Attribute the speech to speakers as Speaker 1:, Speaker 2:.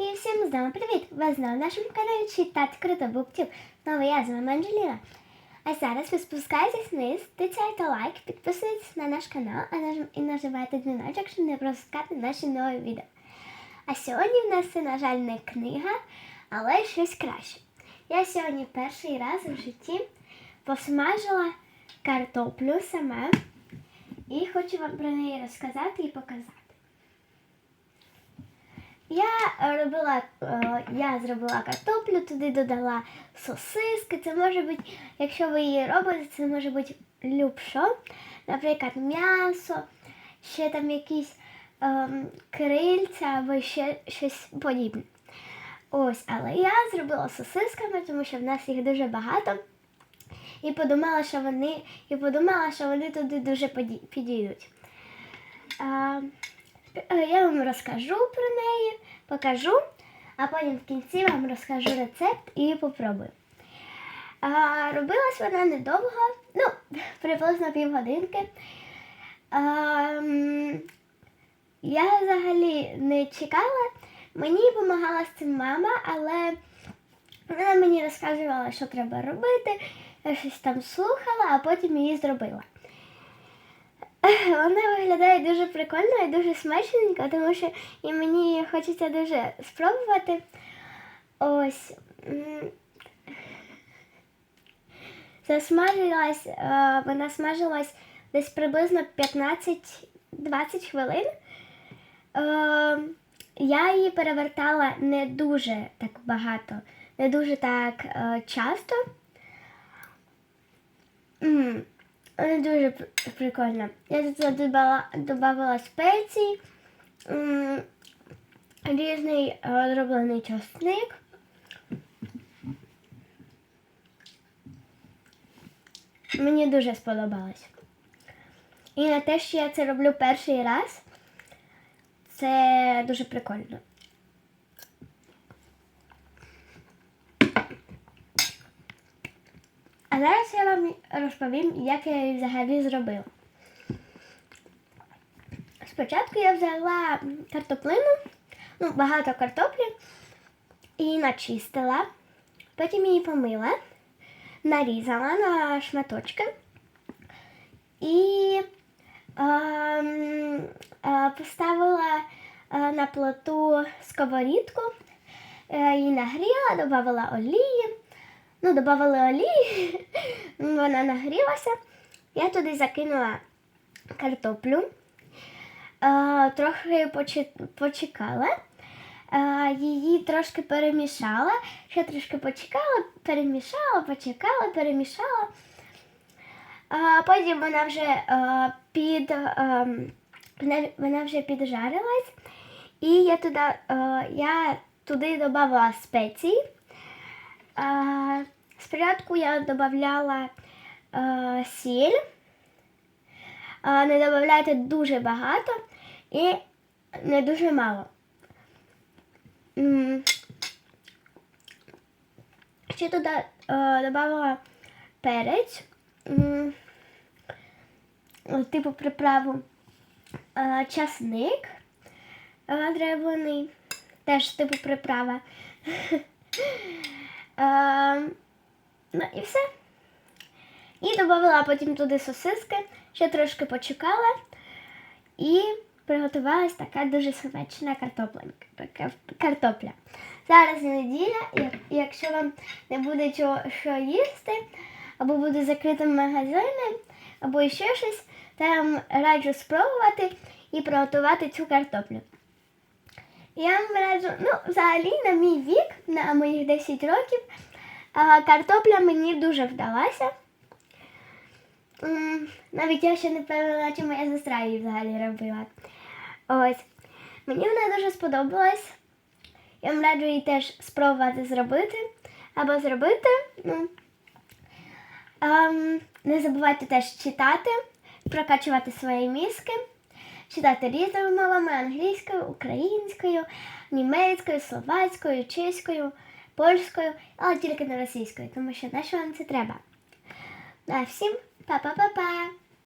Speaker 1: І всім знову привіт! Ви знову на нашому каналі Читати Круто Буктів. Знову я з вами Анджеліна. А зараз ви спускаєтесь вниз, тицяйте лайк, підписуйтесь на наш канал і нажимайте дзвіночок, щоб не пропускати наші нові відео. А сьогодні в нас це, на жаль, не книга, але щось краще. Я сьогодні перший раз в житті посмажила картоплю сама і хочу вам про неї розказати і показати. Я робила, е, я зробила картоплю, туди додала сосиски. Це може бути, якщо ви її робите, це може бути любшо. Наприклад, м'ясо, ще там якісь ем, крильця або ще щось подібне. Ось, але я зробила сосисками, тому що в нас їх дуже багато. І подумала, що вони, і подумала, що вони туди дуже підійдуть. А, Е, Я вам розкажу про неї, покажу, а потім в кінці вам розкажу рецепт і попробую. А, робилась вона недовго, ну, приблизно півгодинки. А, я взагалі не чекала, мені допомагала з цим мама, але вона мені розказувала, що треба робити. Я щось там слухала, а потім її зробила. Вона виглядає дуже прикольно і дуже смачненько, тому що і мені хочеться дуже спробувати. Ось. Засмажилась, е, вона смажилась десь приблизно 15-20 хвилин. Е, Я її перевертала не дуже так багато, не дуже так е, часто. М, дуже пр- прикольно. Я тут додала, додавала спеції, різний е, зроблений часник. Мені дуже сподобалось. І на те, що я це роблю перший раз, це дуже прикольно. Зараз я вам розповім, як я її взагалі зробила. Спочатку я взяла картоплину, ну, багато картоплі, і начистила, потім її помила, нарізала на шматочки і ем, е, поставила е, на плиту сковорідку, е, її нагріла, додавала олії. Ну, додавали олії, вона нагрілася. Я туди закинула картоплю, е, трохи почекала, е, її трошки перемішала, ще трошки почекала, перемішала, почекала, перемішала. А потім вона вже е, під, е, вона, вже піджарилась, і я туди, е, я туди додавала спеції. А, спочатку я додавала а, сіль. А, не додавайте дуже багато і не дуже мало. Ще туди а, додавала перець, типу приправу, часник а, древлений, теж типу приправа. Е, ну і все. І додала потім туди сосиски, ще трошки почекала і приготувалась така дуже смачна картопля. Зараз неділя, як- якщо вам не буде чого що їсти, або буде закритим магазини, або ще щось, то я вам раджу спробувати і приготувати цю картоплю. Я вам раджу, ну, взагалі, на мій вік, на моїх 10 років, картопля мені дуже вдалася. Навіть я ще не певна, чи моя сестра її взагалі робила. Ось. Мені вона дуже сподобалась. Я вам раджу її теж спробувати зробити. Або зробити. Ну, не забувайте теж читати, прокачувати свої мізки читати різними мовами англійською, українською, німецькою, словацькою, чеською, польською, але тільки не російською, тому що на що вам це треба. А всім па-па-па-па!